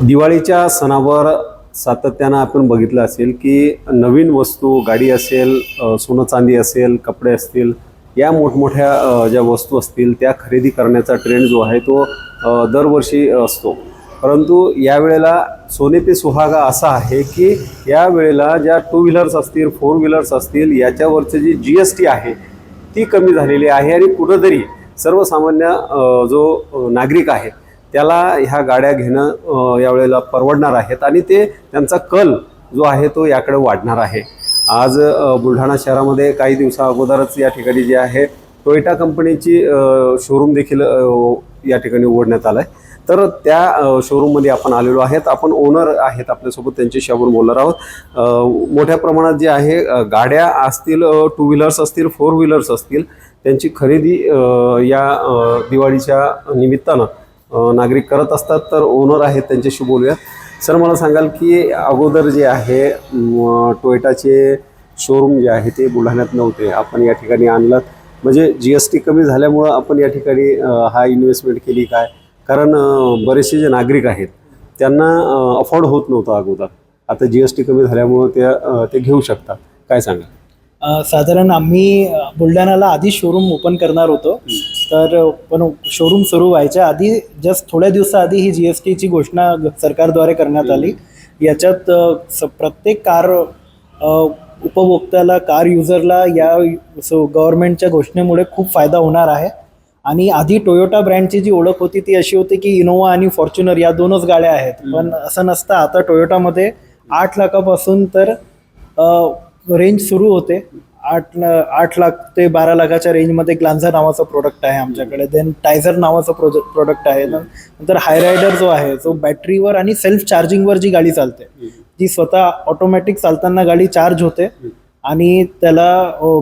दिवाळीच्या सणावर सातत्यानं आपण बघितलं असेल की नवीन वस्तू गाडी असेल सोनं चांदी असेल कपडे असतील या मोठमोठ्या ज्या वस्तू असतील त्या खरेदी करण्याचा ट्रेंड जो आहे तो दरवर्षी असतो. परंतु यावेळेला सोने पे सुहागा असा आहे की या वेळेला ज्या टू व्हीलर्स असतील फोर व्हीलर्स असतील याच्यावरचं जी जी एस टी आहे ती कमी झालेली आहे आणि कुठंतरी सर्वसामान्य जो नागरिक आहे त्याला ह्या गाड्या घेणं यावेळेला परवडणार आहेत आणि ते त्यांचा कल जो आहे तो याकडे वाढणार आहे. आज बुलढाणा शहरामध्ये काही दिवसा अगोदरच या ठिकाणी जे आहे टोयोटा कंपनीची शोरूम देखील या ठिकाणी उघडण्यात आलं आहे तर त्या शोरूममध्ये आपण आलेलो आहेत. आपण ओनर आहेत आपल्यासोबत त्यांच्याशी आपण बोलणार आहोत. मोठ्या प्रमाणात जे आहे गाड्या असतील टू व्हीलर्स असतील फोर व्हीलर्स असतील त्यांची खरेदी या दिवाळीच्या निमित्तानं नागरिक करत असतात तर ओनर आहेत त्यांच्याशी बोलूया सर मला सांगाल की अगोदर जे आहे टोयोटाचे शोरूम जे आहे ते बुलढाण्यात नव्हते. आपण या ठिकाणी आणलं. म्हणजे जी एस टी कमी झाल्यामुळं आपण या ठिकाणी हा इन्व्हेस्टमेंट केली काय? कारण बरेचसे जे नागरिक आहेत त्यांना अफोर्ड होत नव्हतं अगोदर. आता जी एस टी कमी झाल्यामुळं ते अ, ते घेऊ शकतात. काय सांगा साधारण आम्ही बुलढाण्याला आधी शोरूम ओपन करणार होतो. तर पण शोरूम सुरू व्हायच्या आधी जस्ट थोड्या दिवसाआधी ही जी एस टीची घोषणा सरकारद्वारे करण्यात आली. याच्यात स- प्रत्येक कार उपभोक्त्याला कार युजरला या सो गव्हर्नमेंटच्या घोषणेमुळे खूप फायदा होणार आहे. आणि आधी टोयोटा ब्रँडची जी ओळख होती ती अशी होती की इनोवा आणि फॉर्च्युनर या दोनच गाड्या आहेत. पण असं नसतं आता टोयोटामध्ये आठ लाखापासून तर रेंज सुरू होते. आठ ला- आठ लाख ते बारा लाखाच्या रेंजमध्ये ग्लान्झा नावाचं प्रोडक्ट आहे आमच्याकडे. देन टायझर नावाचं प्रोजेक्ट प्रोडक्ट आहे. नंतर हायरायडर जो आहे जो बॅटरीवर आणि सेल्फ चार्जिंगवर जी गाडी चालते जी स्वतः ऑटोमॅटिक चालताना गाडी चार्ज होते आणि त्याला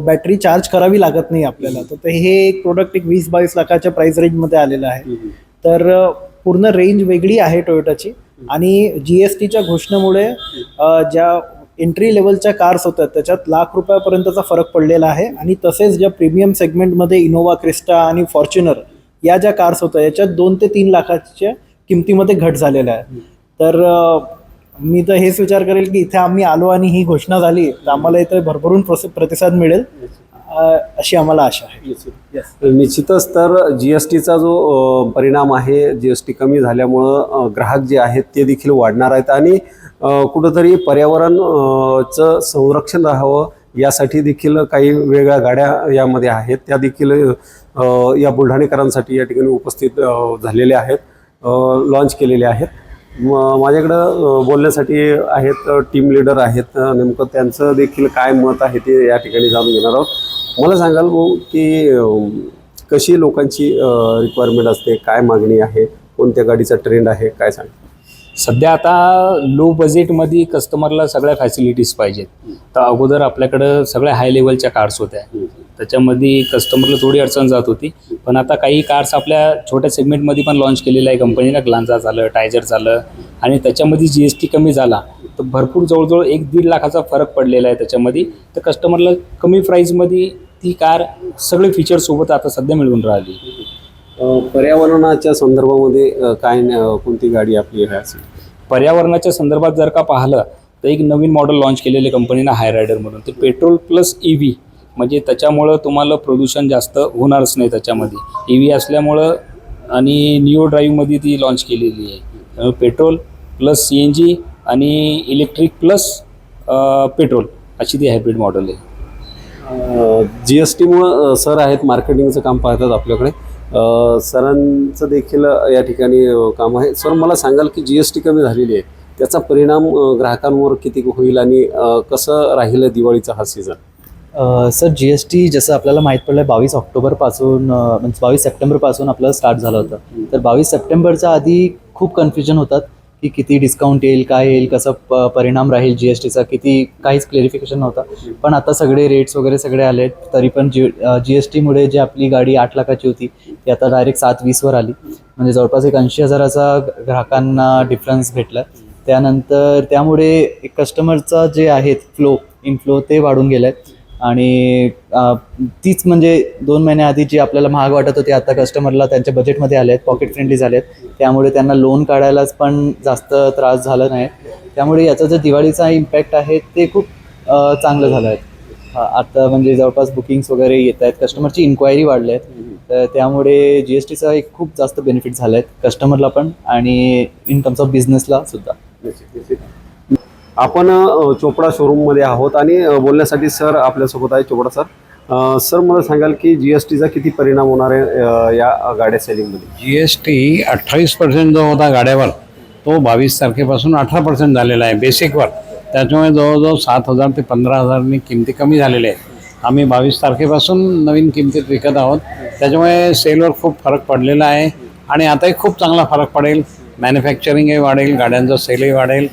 बॅटरी चार्ज करावी लागत नाही आपल्याला. तर ते हे एक प्रोडक्ट एक वीस बावीस लाखाच्या प्राइस रेंजमध्ये आलेलं आहे. तर पूर्ण रेंज वेगळी आहे टोयोटाची आणि जी एस टीच्या घोषणेमुळे ज्या एंट्री लेवलच्या कार्स होत्या त्याच्यात लाख रुपयापर्यंतचा फरक पडलेला आहे. आणि तसेच ज्या प्रीमियम सेगमेंटमध्ये इनोवा क्रिस्टा आणि फॉर्च्युनर या ज्या कार्स होत्या याच्यात दोन ते तीन लाखाच्या किमतीमध्ये घट झालेल्या आहे. तर मी तर हेच विचार करेल की इथे आम्ही आलो आणि ही घोषणा झाली तर आम्हाला इथे भरभरून प्रसि- प्रतिसाद मिळेल अशी आम्हाला आशा आहे. निश्चितच तर जी एस टीचा जो परिणाम आहे जी एस टी कमी झाल्यामुळं ग्राहक जे आहेत ते देखील वाढणार आहेत. आणि कुठंतरी पर्यावरण चं संरक्षण राहावं यासाठी देखील काही वेगळ्या गाड्या यामध्ये आहेत. त्या देखील या बुलढाणेकरांसाठी या ठिकाणी उपस्थित झालेल्या आहेत लॉन्च केलेल्या आहेत. म- माझ्याकडं बोलण्यासाठी आहेत टीम लीडर आहेत. नेमकं त्यांचं देखील काय मत आहे ते या ठिकाणी जाणून घेणार आहोत. मला सांगाल भाऊ की कशी लोकांची रिक्वायरमेंट असते काय मागणी आहे कोणत्या गाडीचा ट्रेंड आहे काय सांग सध्या आता लो बजेटमध्ये कस्टमरला सगळ्या फॅसिलिटीज पाहिजेत. तर अगोदर आपल्याकडं सगळ्या हाय लेवलच्या कार्स होत्या. त्याच्यामध्ये कस्टमरला थोडी अडचण जात होती. पण आता काही कार्स आपल्या छोट्या सेगमेंटमध्ये पण लॉन्च केलेलं आहे. कंपनीला ग्लांजा झालं टायझर झालं. आणि त्याच्यामध्ये जी एस टी कमी झाला. तर भरपूर जवळजवळ एक दीड लाखाचा फरक पडलेला आहे त्याच्यामध्ये तर कस्टमरला कमी प्राईजमध्ये ती कार सगळे फीचर्ससोबत आता सध्या मिळून राहिली. पर्यावरणाच्या संदर्भामध्ये काय कोणती गाडी आपली आहे? असेल पर्यावरणाच्या संदर्भात जर का पाहिलं तर एक नवीन मॉडेल लॉन्च केलेले कंपनीनं हाय रायडर म्हणून. ते पेट्रोल प्लस ई व्ही म्हणजे त्याच्यामुळं तुम्हाला प्रदूषण जास्त होणारच नाही त्याच्यामध्ये. ई व्ही असल्यामुळं आणि निओ ड्राईव्हमध्ये ती लॉन्च केलेली आहे. त्यामुळे petrol plus C N G आणि इलेक्ट्रिक प्लस पेट्रोल अशी ती हायब्रिड मॉडेल आहे. जी एस टीमुळं सर आहेत मार्केटिंगचं काम पाहतात आपल्याकडे. सरांचं देखील या ठिकाणी काम आहे. सर मला सांगाल की जी एस टी कमी झालेली आहे त्याचा परिणाम ग्राहकांवर किती होईल आणि कसं राहील दिवाळीचा हा season sir G S T जसं आपल्याला माहीत पडलं आहे बावीस ऑक्टोबरपासून म्हणजे बावीस सप्टेंबरपासून आपलं स्टार्ट झालं होतं. तर बावीस सप्टेंबरच्या आधी खूप कन्फ्युजन होतात. की किती डिस्काउंट येईल काय येईल कसं प परिणाम राहील जी एस टीचा किती काहीच क्लेरिफिकेशन नव्हता. पण आता सगळे रेट्स वगैरे सगळे आले आहेत तरी पण जी जी एस टीमुळे जी आपली गाडी आठ लाखाची होती ती आता डायरेक्ट सात वीसवर आली. म्हणजे जवळपास एक ऐंशी हजाराचा ग्राहकांना डिफरन्स भेटला. त्यानंतर त्यामुळे कस्टमरचा जे आहेत फ्लो इनफ्लो ते वाढून गेले आहेत आणि तीच म्हणजे दोन महिन्याआधी जी आपल्याला महाग वाटत होती आता कस्टमरला त्यांच्या बजेटमध्ये आले आहेत पॉकेट फ्रेंडली झाले आहेत त्यामुळे त्यांना लोन काढायलाच पण जास्त त्रास झाला नाही. त्यामुळे याचा जो दिवाळीचा इम्पॅक्ट आहे ते खूप चांगलं झालं आहे. आता म्हणजे जवळपास बुकिंग्स वगैरे येत आहेत. कस्टमरची इन्क्वायरी वाढले आहेत तर त्यामुळे जी एस टीचा एक खूप जास्त बेनिफिट झाला आहे कस्टमरला पण आणि इन टर्म्स ऑफ बिझनेसला सुद्धा. आपण चोपडा शोरूममध्ये आहोत आणि बोलण्यासाठी सर आपल्यासोबत आहे चोपडा सर. सर मला सांगाल की जी एस टीचा किती परिणाम होणार आहे या गाड्या सेलिंगमध्ये जी एस टी अठ्ठावीस पर्सेंट जो होता गाड्यावर तो बावीस तारखेपासून अठरा पर्सेंट झालेला आहे बेसिकवर त्याच्यामुळे जवळजवळ सात हजार ते पंधरा हजारनी किमती कमी झालेल्या आहेत. आम्ही बावीस तारखेपासून नवीन किमतीत विकत आहोत. त्याच्यामुळे सेलवर खूप फरक पडलेला आहे आणि आताही खूप चांगला फरक पडेल. मॅन्युफॅक्चरिंगही वाढेल गाड्यांचं सेलही वाढेल.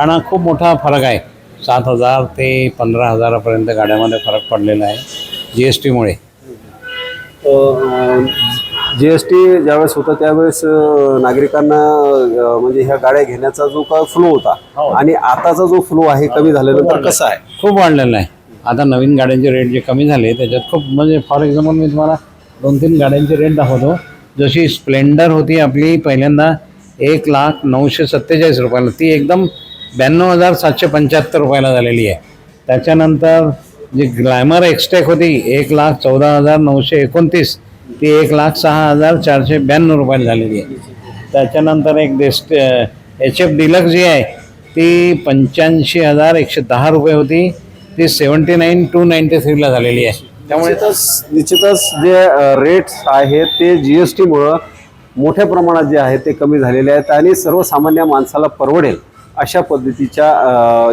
कारण हा खूप मोठा फरक आहे. सात हजार ते पंधरा हजारापर्यंत गाड्यामध्ये फरक पडलेला आहे जी एस टीमुळे जी एस टी ज्यावेळेस होतं त्यावेळेस नागरिकांना अ, म्हणजे ह्या गाड्या घेण्याचा जो काय फ्लो होता आणि आताचा जो फ्लो आहे कमी झाल्यानंतर कसा आहे? खूप वाढलेलं आहे. आता नवीन गाड्यांचे रेट जे कमी झाले त्याच्यात खूप म्हणजे फॉर एक्झाम्पल मी तुम्हाला दोन तीन गाड्यांचे रेट दाखवतो. जशी स्प्लेंडर होती आपली पहिल्यांदा एक लाख नऊशे सत्तेचाळीस रुपयाला ती एकदम ब्याण्णव हजार सातशे पंच्याहत्तर रुपयाला झालेली आहे. त्याच्यानंतर जी ग्लॅमर एक्सटेक होती एक लाख चौदा हजार नऊशे एकोणतीस ती एक लाख सहा हजार चारशे ब्याण्णव रुपयाला झालेली आहे. त्याच्यानंतर एक डेस्ट एच एफ डिलक्स जी आहे ती पंच्याऐंशी हजार एकशे दहा रुपये होती ती सेवन्टी नाईन टू नाईन्टी थ्रीला झालेली आहे. त्यामुळे निश्चितच निश्चितच जे रेट्स आहेत ते जी एस टीमुळं मोठ्या प्रमाणात जे आहे ते कमी झालेले आहेत आणि सर्वसामान्य माणसाला परवडेल. अशा पद्धतीच्या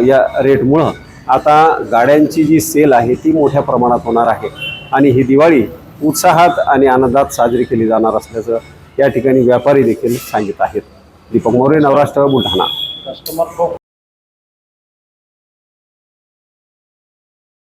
या रेटमुळं आता गाड्यांची जी सेल आहे ती मोठ्या प्रमाणात होणार आहे. आणि ही दिवाळी उत्साहात आणि आनंदात साजरी केली जाणार असल्याचं या ठिकाणी व्यापारी देखील सांगित आहेत. दीपक मोरे नवराष्ट्र बुलढाणा. कस्टमर खूप